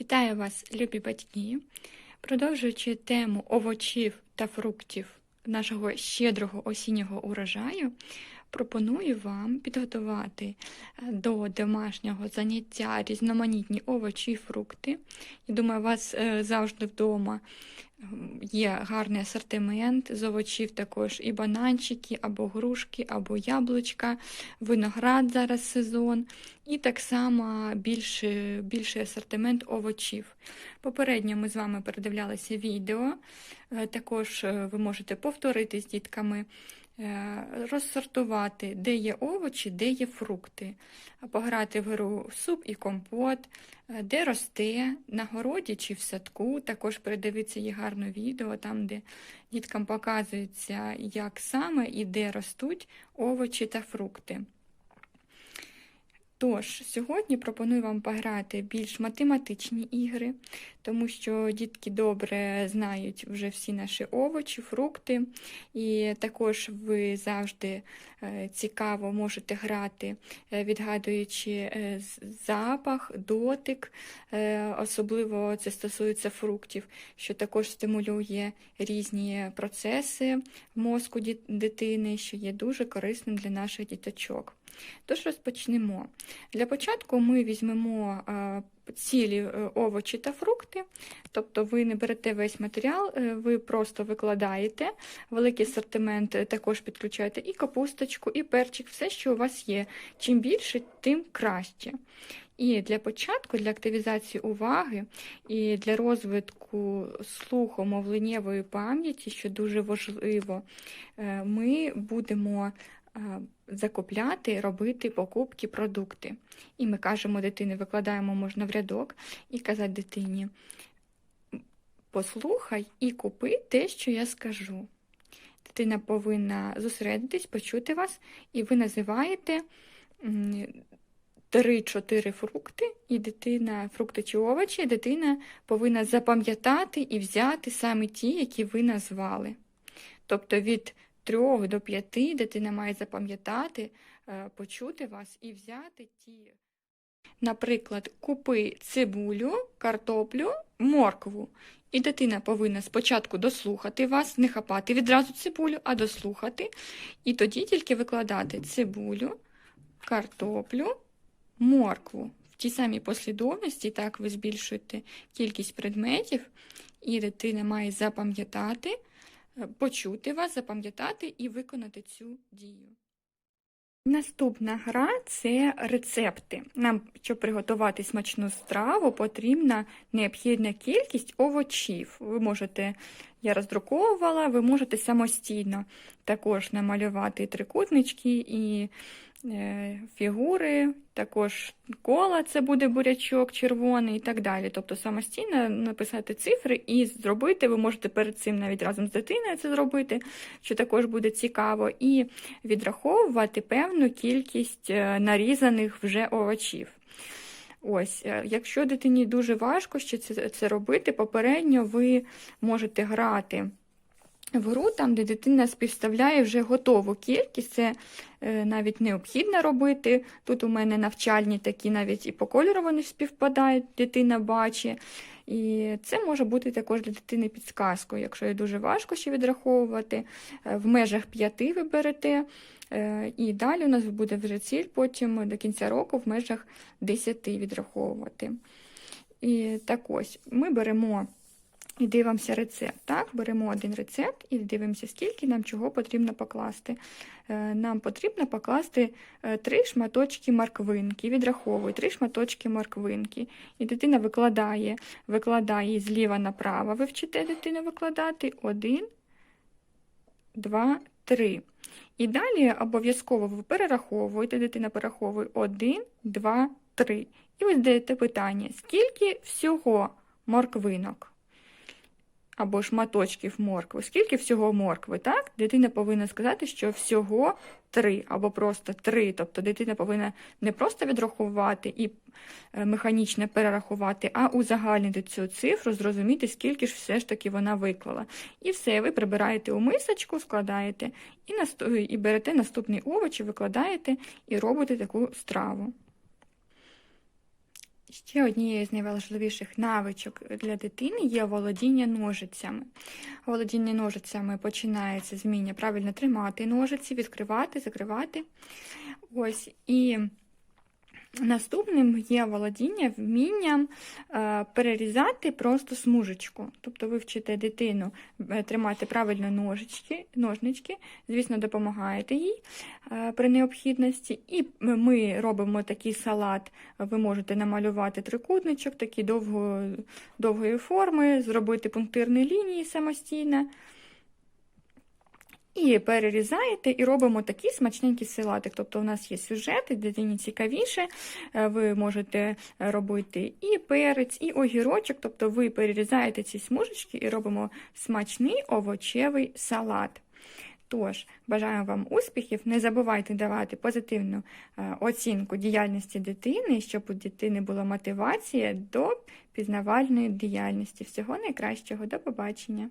Вітаю вас, любі батьки! Продовжуючи тему овочів та фруктів нашого щедрого осіннього урожаю, пропоную вам підготувати е, до домашнього заняття різноманітні овочі і фрукти. Я думаю, у вас е, завжди вдома є гарний асортимент з овочів також і бананчики, або грушки, або яблучка, виноград зараз сезон, і так само більший, більший асортимент овочів. Попередньо ми з вами передивлялися відео, е, також ви можете повторити з дітками, розсортувати, де є овочі, де є фрукти, пограти в гру суп і компот, е, де росте, на городі чи в садку. Також передивитися є гарне відео, там, де діткам показується, як саме і де ростуть овочі та фрукти. Тож, сьогодні пропоную вам пограти більш математичні ігри, тому що дітки добре знають вже всі наші овочі, фрукти, і також ви завжди е, цікаво можете грати, е, відгадуючи е, запах, дотик, особливо це стосується фруктів, що також стимулює різні процеси мозку дитини, що є дуже корисним для наших діточок. Тож розпочнемо. Для початку ми візьмемо цілі е, овочі та фрукти, тобто ви не берете весь матеріал, е, ви просто викладаєте, великий асортимент е, також підключаєте і капусточку, і перчик, все, що у вас є. Чим більше, тим краще. І для початку, для активізації уваги і для розвитку слуху мовленнєвої пам'яті, що дуже важливо, ми будемо закупляти, робити покупки, продукти. І ми кажемо дитині, викладаємо можна в рядок і казати дитині: послухай і купи те, що я скажу. Дитина повинна зосередитись, почути вас, і ви називаєте 3-4 фрукти, і дитина, фрукти чи овочі, дитина повинна запам'ятати і взяти саме ті, які ви назвали. Тобто від 3 до 5 дитина має запам'ятати, е, почути вас і взяти ті. Наприклад, купи цибулю, картоплю, моркву. І дитина повинна спочатку дослухати вас, не хапати відразу цибулю, а дослухати. І тоді тільки викладати цибулю, картоплю, моркву. В тій самій послідовності, так ви збільшуєте кількість предметів, і дитина має запам'ятати, почути вас, запам'ятати і виконати цю дію. Наступна гра це рецепти. Нам, щоб приготувати смачну страву, потрібна необхідна кількість овочів. Ви можете, я роздруковувала, ви можете самостійно також намалювати трикутнички і е, фігури, також кола, це буде бурячок червоний і так далі. Тобто самостійно написати цифри і зробити, ви можете перед цим навіть разом з дитиною це зробити, що також буде цікаво, і відраховувати певну кількість е, нарізаних вже овочів. Ось, е, якщо дитині дуже важко ще це робити, попередньо ви можете грати в гру, там, де дитина співставляє вже готову кількість, це е, навіть необхідно робити. Тут у мене навчальні такі навіть і по кольору вони співпадають, дитина бачить. І це може бути також для дитини підсказкою, якщо є дуже важко ще відраховувати. Е, В межах п'яти ви берете, е, і далі у нас буде вже ціль потім до кінця року в межах 10 відраховувати. І так ось ми беремо і дивимося рецепт. Так, беремо один рецепт і дивимося, скільки нам чого потрібно покласти. Е, Нам потрібно покласти е, три шматочки морквинки, відраховує три шматочки морквинки. І дитина викладає, викладає зліва направо. Ви вчите дитину викладати один, два, три. І далі обов'язково ви перераховуєте, дитина перераховує один, два, три. І ви задаєте питання, скільки всього морквинок? Або шматочків моркви. Скільки всього моркви, так? Дитина повинна сказати, що всього три, або просто три. Тобто дитина повинна не просто відрахувати і е, механічно перерахувати, а узагальнити цю цифру, зрозуміти, скільки ж все ж таки вона виклала. І все, ви прибираєте у мисочку, складаєте і, і берете наступний овоч, викладаєте і робите таку страву. Ще однією з найважливіших навичок для дитини є володіння ножицями. Володіння ножицями починається з вміння правильно тримати ножиці, відкривати, закривати. Ось і наступним є володіння вмінням е, перерізати просто смужечку. Тобто ви вчите дитину е, тримати правильно ножички, ножнички, звісно, допомагаєте їй е, при необхідності. І ми робимо такий салат. Ви можете намалювати трикутничок, такі довго, довгої форми, зробити пунктирні лінії самостійно. І перерізаєте, і робимо такий смачненький салатик. Тобто у нас є сюжет, і дитині цікавіше. Е, Ви можете робити і перець, і огірочок. Тобто ви перерізаєте ці смужечки і робимо смачний овочевий салат. Тож, бажаю вам успіхів. Не забувайте давати позитивну е, оцінку діяльності дитини, щоб у дитини була мотивація до пізнавальної діяльності. Всього найкращого. До побачення!